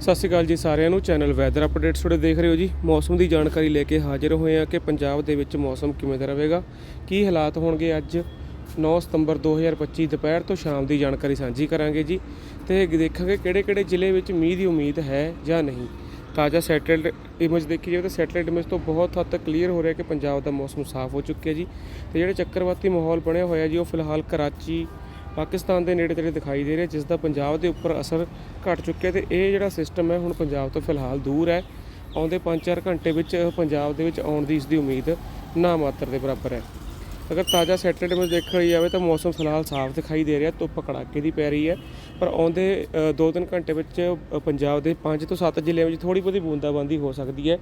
ਸਤਿ ਸ਼੍ਰੀ ਅਕਾਲ ਜੀ ਸਾਰਿਆਂ ਨੂੰ। ਚੈਨਲ ਵੈਦਰ ਅਪਡੇਟਸ ਤੁਹਾਡੇ ਦੇਖ ਰਹੇ ਹੋ ਜੀ। ਮੌਸਮ ਦੀ ਜਾਣਕਾਰੀ ਲੈ ਕੇ ਹਾਜ਼ਰ ਹੋਏ ਆ ਕਿ ਪੰਜਾਬ ਦੇ ਵਿੱਚ ਮੌਸਮ ਕਿਵੇਂ ਦਾ ਰਹੇਗਾ, ਕੀ ਹਾਲਾਤ ਹੋਣਗੇ ਅੱਜ 9 ਸਤੰਬਰ 2025 ਦੁਪਹਿਰ ਤੋਂ ਸ਼ਾਮ ਦੀ ਜਾਣਕਾਰੀ ਸਾਂਝੀ ਕਰਾਂਗੇ ਜੀ ਤੇ ਦੇਖਾਂਗੇ ਕਿਹੜੇ-ਕਿਹੜੇ ਜ਼ਿਲ੍ਹੇ ਵਿੱਚ ਮੀਂਹ ਦੀ ਉਮੀਦ ਹੈ ਜਾਂ ਨਹੀਂ। ਤਾਜ਼ਾ ਸੈਟਲਾਈਟ ਇਮੇਜ ਦੇਖੀ ਜਾਵੇ ਤਾਂ ਸੈਟਲਾਈਟ ਇਮੇਜ ਤੋਂ ਬਹੁਤ ਹੱਦ ਤੱਕ ਕਲੀਅਰ ਹੋ ਰਿਹਾ ਕਿ ਪੰਜਾਬ ਦਾ ਮੌਸਮ ਸਾਫ਼ ਹੋ ਚੁੱਕਿਆ ਜੀ ਤੇ ਜਿਹੜੇ ਚੱਕਰਵਾਤੀ ਮਾਹੌਲ ਬਣਿਆ ਹੋਇਆ ਜੀ ਉਹ ਫਿਲਹਾਲ ਕਰਾਚੀ ਪਾਕਿਸਤਾਨ ਦੇ ਨੇੜੇ ਤੇੜੇ ਦਿਖਾਈ ਦੇ ਰਿਹਾ, ਜਿਸ ਦਾ ਪੰਜਾਬ ਦੇ ਉੱਪਰ ਅਸਰ ਘਟ ਚੁੱਕਿਆ ਤੇ ਇਹ ਜਿਹੜਾ ਸਿਸਟਮ ਹੈ ਹੁਣ ਪੰਜਾਬ ਤੋਂ ਫਿਲਹਾਲ ਦੂਰ ਹੈ। ਆਉਂਦੇ 5-4 ਘੰਟੇ ਵਿੱਚ ਪੰਜਾਬ ਦੇ ਵਿੱਚ ਆਉਣ ਦੀ ਇਸ ਦੀ ਉਮੀਦ ਨਾ ਮਾਤਰ ਦੇ ਬਰਾਬਰ ਹੈ। ਅਗਰ ਤਾਜ਼ਾ ਸੈਟਰਡੇ ਇਮੇਜ ਦੇਖਿਆ ਜਾਵੇ ਤਾਂ ਮੌਸਮ ਫਿਲਹਾਲ ਸਾਫ਼ ਦਿਖਾਈ ਦੇ ਰਿਹਾ, ਧੁੱਪ ਕੜਾਕੇ ਦੀ ਪੈ ਰਹੀ ਹੈ। ਪਰ ਆਉਂਦੇ 2-3 ਘੰਟੇ ਵਿੱਚ ਪੰਜਾਬ ਦੇ 5 ਤੋਂ 7 ਜ਼ਿਲ੍ਹਿਆਂ ਵਿੱਚ ਥੋੜੀ ਬਹੁਤੀ ਬੂੰਦਾਬਾਂਦੀ ਹੋ ਸਕਦੀ ਹੈ।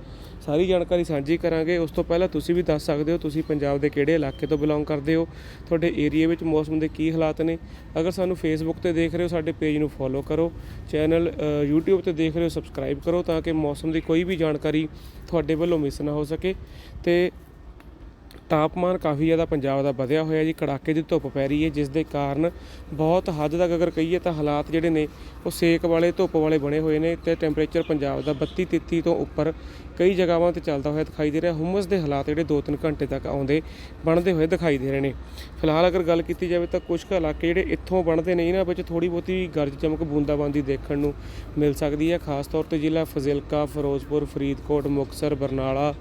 ਸਾਰੀ ਜਾਣਕਾਰੀ ਸਾਂਝੀ ਕਰਾਂਗੇ। ਉਸ ਤੋਂ ਪਹਿਲਾਂ ਤੁਸੀਂ ਵੀ ਦੱਸ ਸਕਦੇ ਹੋ, ਤੁਸੀਂ ਪੰਜਾਬ ਦੇ ਕਿਹੜੇ ਇਲਾਕੇ ਤੋਂ ਬਿਲੋਂਗ ਕਰਦੇ ਹੋ? ਤੁਹਾਡੇ ਏਰੀਆ ਵਿੱਚ ਮੌਸਮ ਦੇ ਕੀ ਹਾਲਾਤ ਨੇ? ਅਗਰ ਸਾਨੂੰ ਫੇਸਬੁੱਕ ਤੇ ਦੇਖ ਰਹੇ ਹੋ, ਸਾਡੇ ਪੇਜ ਨੂੰ ਫੋਲੋ ਕਰੋ। ਚੈਨਲ YouTube ਤੇ ਦੇਖ ਰਹੇ ਹੋ, ਸਬਸਕ੍ਰਾਈਬ ਕਰੋ ਤਾਂ ਕਿ ਮੌਸਮ ਦੀ ਕੋਈ ਵੀ ਜਾਣਕਾਰੀ ਤੁਹਾਡੇ ਵੱਲੋਂ ਮਿਸ ਨਾ ਹੋ ਸਕੇ। ਤੇ ਤਾਪਮਾਨ ਕਾਫੀ ਜ਼ਿਆਦਾ ਪੰਜਾਬ ਦਾ ਵਧਿਆ ਹੋਇਆ ਜੀ, ਕੜਾਕੇ ਦੀ ਧੁੱਪ ਪੈ ਰਹੀ ਹੈ, ਜਿਸ ਦੇ ਕਾਰਨ ਬਹੁਤ ਹੱਦ ਤੱਕ ਅਗਰ ਕਹੀਏ ਤਾਂ ਹਾਲਾਤ ਜਿਹੜੇ ਨੇ, ਉਹ ਸੇਕ ਵਾਲੇ, ਧੁੱਪ ਵਾਲੇ ਬਣੇ ਹੋਏ ਨੇ ਤੇ ਟੈਂਪਰੇਚਰ ਪੰਜਾਬ ਦਾ 32 33 ਤੋਂ ਉੱਪਰ ਕਈ ਜਗ੍ਹਾਵਾਂ ਤੇ ਚੱਲਦਾ ਹੋਇਆ ਦਿਖਾਈ ਦੇ ਰਿਹਾ। ਹੁਮਸ ਦੇ ਹਾਲਾਤ ਜਿਹੜੇ 2-3 ਘੰਟੇ ਤੱਕ ਆਉਂਦੇ, ਬਣਦੇ ਹੋਏ ਦਿਖਾਈ ਦੇ ਰਹੇ ਨੇ। ਫਿਲਹਾਲ ਅਗਰ ਗੱਲ ਕੀਤੀ ਜਾਵੇ ਤਾਂ ਕੁਝ ਕੁ ਇਲਾਕੇ ਜਿਹੜੇ ਇੱਥੋਂ ਬਣਦੇ ਨੇ, ਇਹਨਾਂ ਵਿੱਚ ਥੋੜੀ ਬਹੁਤੀ ਗਰਜ ਚਮਕ ਬੂੰਦਾਬਾਂਦੀ ਦੇਖਣ ਨੂੰ ਮਿਲ ਸਕਦੀ ਹੈ। ਖਾਸ ਤੌਰ ਤੇ ਜ਼ਿਲ੍ਹਾ ਫਜ਼ਿਲਕਾ, ਫਿਰੋਜ਼ਪੁਰ, ਫਰੀਦਕੋਟ, ਮੁਕਤਸਰ, ਬਰਨਾਲਾ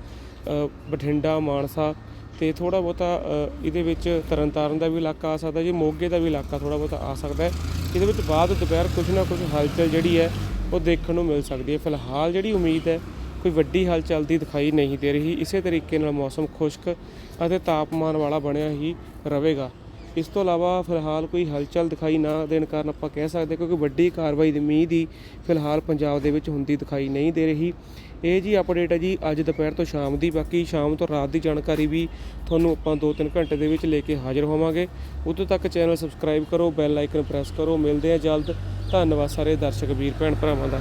ਬਠਿੰਡਾ, ਮਾਨਸਾ ਤੇ ਥੋੜਾ ਬਹੁਤਾ ਇਹਦੇ ਵਿੱਚ ਤਰਨਤਾਰਨ ਦਾ ਵੀ ਇਲਾਕਾ ਆ ਸਕਦਾ, ਜੀ ਮੋਗੇ ਦਾ ਵੀ ਇਲਾਕਾ ਥੋੜਾ ਬਹੁਤਾ ਆ ਸਕਦਾ ਹੈ। ਇਹਦੇ ਵਿੱਚ ਬਾਅਦ ਦੁਪਹਿਰ ਕੁਝ ਨਾ ਕੁਝ ਹਲਚਲ ਜਿਹੜੀ ਹੈ, ਉਹ ਦੇਖਣ ਨੂੰ ਮਿਲ ਸਕਦੀ ਹੈ। ਫਿਲਹਾਲ ਜਿਹੜੀ ਉਮੀਦ ਹੈ, ਕੋਈ ਵੱਡੀ ਹਲਚਲ ਦੀ ਦਿਖਾਈ ਨਹੀਂ ਦੇ ਰਹੀ। ਇਸੇ ਤਰੀਕੇ ਨਾਲ ਮੌਸਮ ਖੁਸ਼ਕ ਅਤੇ ਤਾਪਮਾਨ ਵਾਲਾ ਬਣਿਆ ਹੀ ਰਹੇਗਾ। ਇਸ ਤੋਂ ਇਲਾਵਾ ਫਿਲਹਾਲ ਕੋਈ ਹਲਚਲ ਦਿਖਾਈ ਨਾ ਦੇਣ ਕਾਰਨ ਆਪਾਂ ਕਹਿ ਸਕਦੇ ਕਿਉਂਕਿ ਵੱਡੀ ਕਾਰਵਾਈ ਦੀ ਮੀਂਹ ਦੀ ਫਿਲਹਾਲ ਪੰਜਾਬ ਦੇ ਵਿੱਚ ਹੁੰਦੀ ਦਿਖਾਈ ਨਹੀਂ ਦੇ ਰਹੀ। ਇਹ ਜੀ ਅਪਡੇਟ ਹੈ ਜੀ ਅੱਜ ਦੁਪਹਿਰ ਤੋਂ ਸ਼ਾਮ ਦੀ, ਬਾਕੀ ਸ਼ਾਮ ਤੋਂ ਰਾਤ ਦੀ ਜਾਣਕਾਰੀ ਵੀ ਤੁਹਾਨੂੰ ਆਪਾਂ 2-3 ਘੰਟੇ ਦੇ ਵਿੱਚ ਲੈ ਕੇ ਹਾਜ਼ਰ ਹੋਵਾਂਗੇ। ਉਦੋਂ ਤੱਕ ਚੈਨਲ ਸਬਸਕ੍ਰਾਈਬ ਕਰੋ, ਬੈਲ ਆਈਕਨ ਪ੍ਰੈਸ ਕਰੋ। ਮਿਲਦੇ ਆ ਜਲਦ। ਧੰਨਵਾਦ ਸਾਰੇ ਦਰਸ਼ਕ, ਵੀਰ, ਭੈਣ ਭਰਾਵਾਂ ਦਾ।